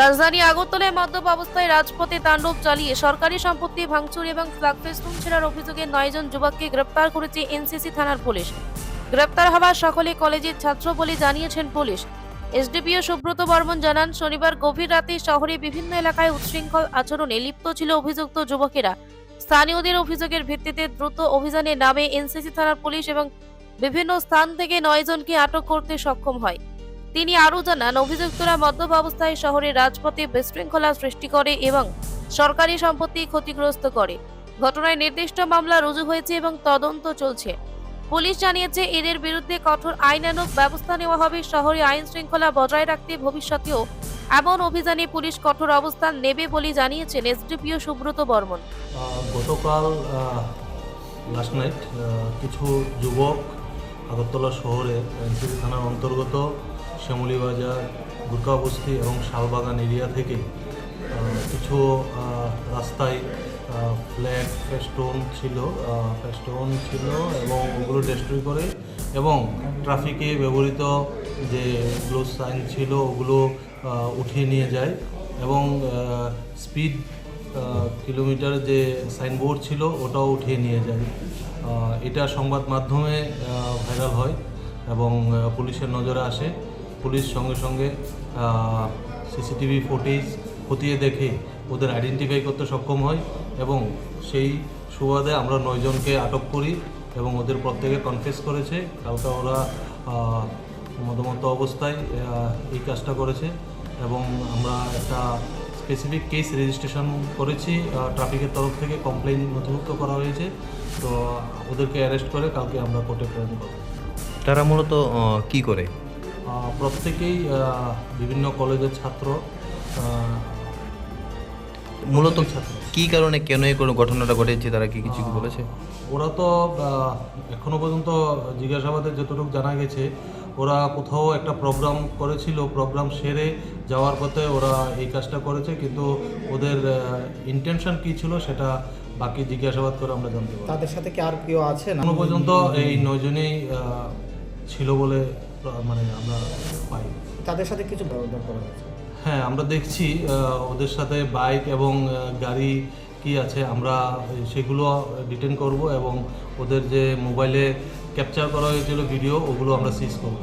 রাজধানী আগরতলায় মদ্যপ অবস্থায় রাজপথে তাণ্ডব চালিয়ে সরকারি সম্পত্তি ভাঙচুর এবং ফ্ল্যাগ ছেড়ার অভিযোগে নয়জন যুবককে গ্রেপ্তার করেছে এনসিসি থানার পুলিশ। গ্রেপ্তার হওয়া সকলে কলেজের ছাত্র বলে জানিয়েছেন পুলিশ। এসডিপিও সুব্রত বর্মন জানান, শনিবার গভীর রাতে শহরে বিভিন্ন এলাকায় উচ্ছৃঙ্খল আচরণে লিপ্ত ছিল অভিযুক্ত যুবকেরা। স্থানীয়দের অভিযোগের ভিত্তিতে দ্রুত অভিযানে নামে এনসিসি থানার পুলিশ এবং বিভিন্ন স্থান থেকে নয়জনকে আটক করতে সক্ষম হয়। তিনি আরও জানান, অভিযুক্তরা মদ্যপ অবস্থায় শহরের রাজপথে বিশৃঙ্খলা সৃষ্টি করে এবং সরকারি সম্পত্তি ক্ষতিগ্রস্ত করে। ঘটনায় নির্দিষ্ট মামলা রুজু হয়েছে এবং তদন্ত চলছে। পুলিশ জানিয়েছে, এদের বিরুদ্ধে কঠোর আইনানুগ ব্যবস্থা নেওয়া হবে, শহরে আইন শৃঙ্খলা বজায় রাখতে ভবিষ্যতেও এমন অভিযানে পুলিশ কঠোর অবস্থান নেবে বলে জানিয়েছেন এসডিপিও সুব্রত বর্মন। গতকাল লাস্ট নাইট কিছু যুবক আগরতলা শহরে এনসিসি থানার অন্তর্গত শ্যামলী বাজার দুর্গাবস্তি এবং শালবাগান এরিয়া থেকে কিছু রাস্তায় ফ্ল্যাগ ফেস্টোন ছিল ফেস্টোন ছিল এবং ওগুলো ডিস্ট্রয় করে এবং ট্রাফিকে ব্যবহৃত যে গ্লো সাইন ছিল ওগুলো উঠিয়ে নিয়ে যায় এবং স্পিড কিলোমিটার যে সাইনবোর্ড ছিল ওটাও উঠিয়ে নিয়ে যায়। এটা সংবাদ মাধ্যমে ভাইরাল হয় এবং পুলিশের নজরে আসে। পুলিশ সঙ্গে সঙ্গে সিসিটিভি ফুটেজ খতিয়ে দেখে ওদের আইডেন্টিফাই করতে সক্ষম হয় এবং সেই সুবাদে আমরা নয়জনকে আটক করি এবং ওদের প্রত্যেকে কনফেস করেছে। কালকে ওরা মদমত অবস্থায় এই কাজটা করেছে এবং আমরা একটা স্পেসিফিক কেস রেজিস্ট্রেশন করেছি ট্রাফিকের তরফ থেকে কমপ্লেন নথিভুক্ত করা হয়েছে। তো ওদেরকে অ্যারেস্ট করে কালকে আমরা কোর্টে প্রেরণ করব। তারা মূলত কি করে? প্রত্যেকেই বিভিন্ন কলেজের ছাত্র মূলত ছাত্র। কি কারণে কেন এই কোনো ঘটনাটা ঘটেছে? তারা কি কিছু বলেছে? ওরা তো এখনও পর্যন্ত জিজ্ঞাসাবাদে যতটুকু জানা গেছে ওরা কোথাও একটা প্রোগ্রাম করেছিল প্রোগ্রাম সেরে যাওয়ার পথে ওরা এই কাজটা করেছে কিন্তু ওদের ইন্টেনশন কী ছিল সেটা বাকি জিজ্ঞাসাবাদ করে আমরা জানতে পারি তাদের সাথে কি আর কেউ আছে না এখনও পর্যন্ত এই নয়জনেই ছিল বলে মানে আমরা পাই। তাদের সাথে কিছু ব্যবধান করা হয়েছে? হ্যাঁ আমরা দেখছি ওদের সাথে বাইক এবং গাড়ি কি আছে আমরা সেগুলো ডিটেন করব এবং ওদের যে মোবাইলে ক্যাপচার করা হয়েছিল ভিডিও ওগুলো আমরা সিজ করব।